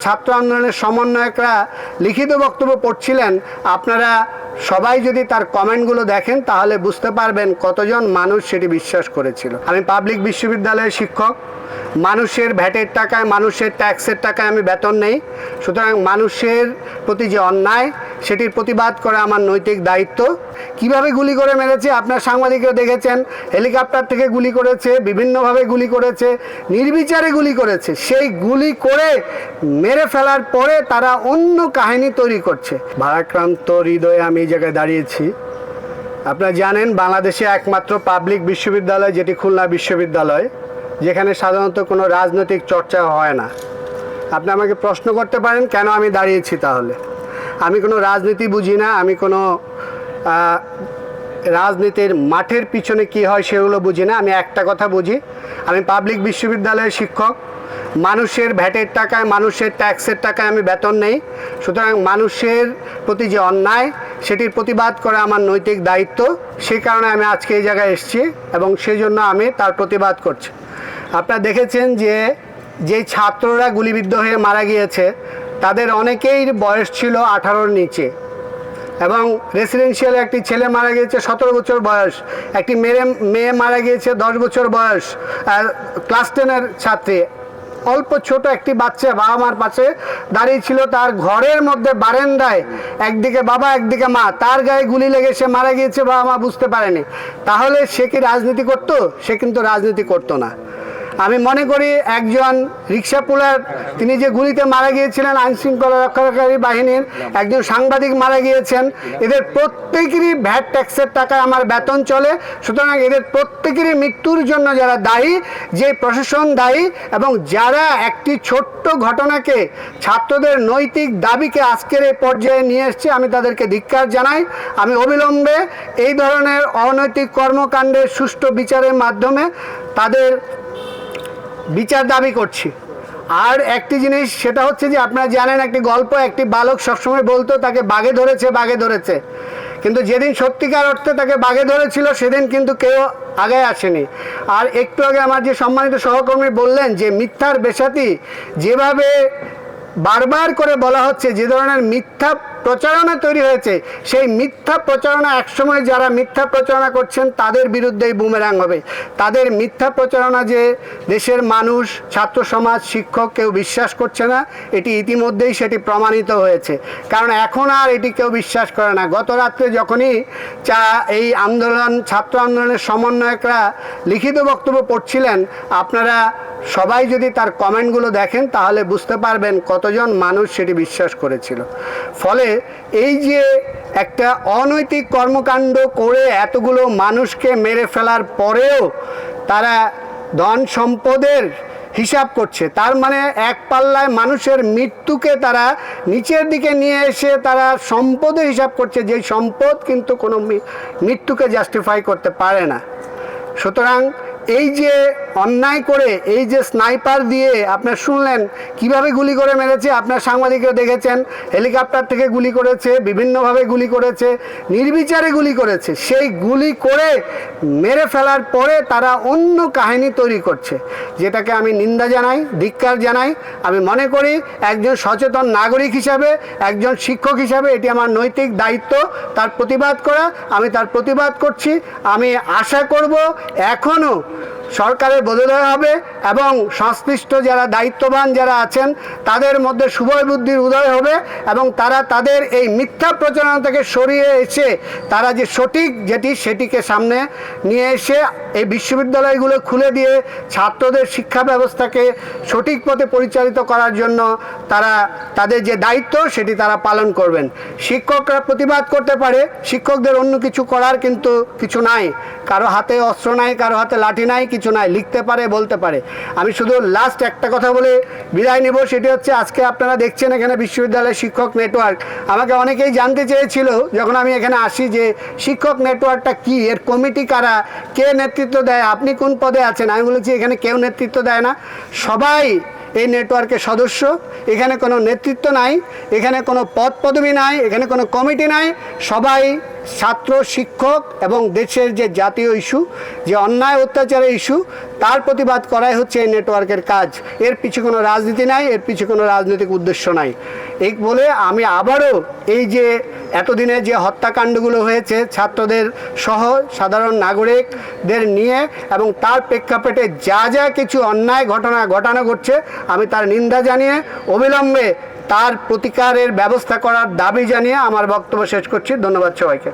ছাত্র আন্দোলনের সমন্বয়করা লিখিত বক্তব্য পড়ছিলেন। আপনারা সবাই যদি তার কমেন্টগুলো দেখেন, তাহলে বুঝতে পারবেন কতজন মানুষ সেটি বিশ্বাস করেছিল। আমি পাবলিক বিশ্ববিদ্যালয়ের শিক্ষক, মানুষের ভ্যাটের টাকায়, মানুষের ট্যাক্সের টাকায় আমি বেতন নেই। সুতরাং মানুষের প্রতি যে অন্যায়, সেটির প্রতিবাদ করা আমার নৈতিক দায়িত্ব। কীভাবে গুলি করে মেরেছে, আপনার সাংবাদিকরা দেখেছেন। হেলিকপ্টার থেকে গুলি করেছে, বিভিন্নভাবে গুলি করেছে, নির্বিচারে গুলি করেছে। সেই গুলি করে মেরে ফেলার পরে তারা অন্য কাহিনী তৈরি করছে। ভারাক্রান্ত হৃদয়ে আমি এই জায়গায় দাঁড়িয়েছি। আপনারা জানেন বাংলাদেশে একমাত্র পাবলিক বিশ্ববিদ্যালয় যেটি খুলনা বিশ্ববিদ্যালয়, যেখানে সাধারণত কোনো রাজনৈতিক চর্চা হয় না। আপনি আমাকে প্রশ্ন করতে পারেন, কেন আমি দাঁড়িয়েছি তাহলে? আমি কোনো রাজনীতি বুঝি না, আমি কোনো রাজনীতির মাঠের পিছনে কি হয় সেগুলো বুঝি না, আমি একটা কথা বুঝি। আমি পাবলিক বিশ্ববিদ্যালয়ের শিক্ষক মানুষের ভ্যাটের টাকায়, মানুষের ট্যাক্সের টাকায় আমি বেতন নেই। সুতরাং মানুষের প্রতি যে অন্যায়, সেটির প্রতিবাদ করা আমার নৈতিক দায়িত্ব। সেই কারণে আমি আজকে এই জায়গায় এসেছি এবং সেই জন্য আমি তার প্রতিবাদ করছি। আপনারা দেখেছেন যে যে ছাত্ররা গুলিবিদ্ধ হয়ে মারা গিয়েছে, তাদের অনেকেই বয়স ছিল আঠারোর নিচে। এবং রেসিডেন্সিয়ালে একটি ছেলে মারা গিয়েছে, সতেরো বছর বয়স। একটি মেয়ে মেয়ে মারা গিয়েছে, দশ বছর বয়স। আর ক্লাস টেনের ছাত্রী। অল্প ছোট একটি বাচ্চা বাবা মার পাশে দাঁড়িয়ে ছিল। তার ঘরের মধ্যে বারেন্দায় একদিকে বাবা, একদিকে মা। তার গায়ে গুলি লেগে সে মারা গিয়েছে, বাবা মা বুঝতে পারেনি। তাহলে সে কি রাজনীতি করতো? সে কিন্তু রাজনীতি করতো না। আমি মনে করি একজন রিক্সা পুলার, তিনি যে গুলিতে মারা গিয়েছিলেন আইন শৃঙ্খলা রক্ষাকারী বাহিনীর, একজন সাংবাদিক মারা গিয়েছেন। এদের প্রত্যেকেরই ভ্যাট ট্যাক্সের টাকায় আমার বেতন চলে। সুতরাং এদের প্রত্যেকেরই মৃত্যুর জন্য যারা দায়ী, যে প্রশাসন দায়ী এবং যারা একটি ছোট্ট ঘটনাকে ছাত্রদের নৈতিক দাবিকে আজকের এই পর্যায়ে নিয়ে এসছে, আমি তাদেরকে ধিক্কার জানাই। আমি অবিলম্বে এই ধরনের অনৈতিক কর্মকাণ্ডের সুষ্ঠু বিচারের মাধ্যমে তাদের বিচার দাবি করছি। আর একটি জিনিস, সেটা হচ্ছে যে আপনারা জানেন, একটি গল্প একটি বালক সবসময় বলতো, তাকে বাগে ধরেছে বাগে ধরেছে। কিন্তু যেদিন সত্যিকার অর্থে তাকে বাগে ধরেছিল, সেদিন কিন্তু কেউ আগে আসেনি। আর একটু আগে আমার যে সম্মানিত সহকর্মী বললেন যে মিথ্যার বেসাতি যেভাবে বারবার করে বলা হচ্ছে যে ধরনের মিথ্যা প্রচারণা তৈরি হয়েছে, সেই মিথ্যা প্রচারণা একসময় যারা মিথ্যা প্রচারণা করছেন তাদের বিরুদ্ধেই বুমেরাং হবে। তাদের মিথ্যা প্রচারণা যে দেশের মানুষ, ছাত্র সমাজ, শিক্ষক কেউ বিশ্বাস করছে না, এটি ইতিমধ্যেই সেটি প্রমাণিত হয়েছে। কারণ এখন আর এটি কেউ বিশ্বাস করে না। গত রাত্রে যখনই চা এই আন্দোলন, ছাত্র আন্দোলনের সমন্বয়করা লিখিত বক্তব্য পড়ছিলেন, আপনারা সবাই যদি তার কমেন্টগুলো দেখেন, তাহলে বুঝতে পারবেন কতজন মানুষ সেটি বিশ্বাস করেছিল। ফলে এই যে একটা অনৈতিক কর্মকাণ্ড করে এতগুলো মানুষকে মেরে ফেলার পরেও তারা ধন সম্পদের হিসাব করছে, তার মানে এক পাল্লায় মানুষের মৃত্যুকে তারা নিচের দিকে নিয়ে এসে তারা সম্পদের হিসাব করছে যে সম্পদ কিন্তু কোনো মৃত্যুকে জাস্টিফাই করতে পারে না। সুতরাং এই যে অন্যায় করে, এই যে স্নাইপার দিয়ে আপনার শুনলেন, কীভাবে গুলি করে মেরেছে, আপনার সাংবাদিকরা দেখেছেন হেলিকপ্টার থেকে গুলি করেছে, বিভিন্নভাবে গুলি করেছে, নির্বিচারে গুলি করেছে, সেই গুলি করে মেরে ফেলার পরে তারা অন্য কাহিনী তৈরি করছে, যেটাকে আমি নিন্দা জানাই, ধিক্কার জানাই। আমি মনে করি একজন সচেতন নাগরিক হিসাবে, একজন শিক্ষক হিসাবে এটি আমার নৈতিক দায়িত্ব, তার প্রতিবাদ করা, আমি তার প্রতিবাদ করছি। আমি আশা করব এখনও Florida. সরকারের বদলে হবে এবং সংশ্লিষ্ট যারা দায়িত্ববান যারা আছেন, তাদের মধ্যে শুভয় বুদ্ধির উদয় হবে এবং তারা তাদের এই মিথ্যা প্রচারণা থেকে সরিয়ে এসে তারা যে সঠিক যেটি সেটিকে সামনে নিয়ে এসে এই বিশ্ববিদ্যালয়গুলো খুলে দিয়ে ছাত্রদের শিক্ষা ব্যবস্থাকে সঠিক পথে পরিচালিত করার জন্য তারা তাদের যে দায়িত্ব সেটি তারা পালন করবেন। শিক্ষকরা প্রতিবাদ করতে পারে, শিক্ষকদের অন্য কিছু করার কিন্তু কিছু নাই। কারও হাতে অস্ত্র নাই, কারও হাতে লাঠি নাই কিছু নাই, লিখতে পারে, বলতে পারে। আমি শুধু লাস্ট একটা কথা বলে বিদায় নেব, সেটি হচ্ছে আজকে আপনারা দেখছেন এখানে বিশ্ববিদ্যালয়ের শিক্ষক নেটওয়ার্ক আমাকে অনেকেই জানতে চেয়েছিল যখন আমি এখানে আসি যে শিক্ষক নেটওয়ার্কটা কি, এর কমিটি কারা, কে নেতৃত্ব দেয়, আপনি কোন পদে আছেন? আমি বলেছি এখানে কেউ নেতৃত্ব দেয় না। সবাই এই নেটওয়ার্কের সদস্য। এখানে কোনো নেতৃত্ব নাই, এখানে কোনো পদ পদবি নাই, এখানে কোনো কমিটি নাই। সবাই ছাত্র, শিক্ষক এবং দেশের যে জাতীয় ইস্যু, যে অন্যায় অত্যাচারের ইস্যু, তার প্রতিবাদ করাই হচ্ছে এই নেটওয়ার্কের কাজ। এর পিছু কোনো রাজনীতি নাই, এর পিছু কোনো রাজনৈতিক উদ্দেশ্য নাই। এই বলে আমি আবারও এই যে এতদিনে যে হত্যাকাণ্ডগুলো হয়েছে, ছাত্রদের সহ সাধারণ নাগরিকদের নিয়ে এবং তার প্রেক্ষাপটে যা যা কিছু অন্যায় ঘটনা ঘটানো ঘটছে, আমি তার নিন্দা জানিয়ে, অবিলম্বে তার প্রতিকারের ব্যবস্থা করার দাবি জানিয়ে আমার বক্তব্য শেষ করছি। ধন্যবাদ সবাইকে।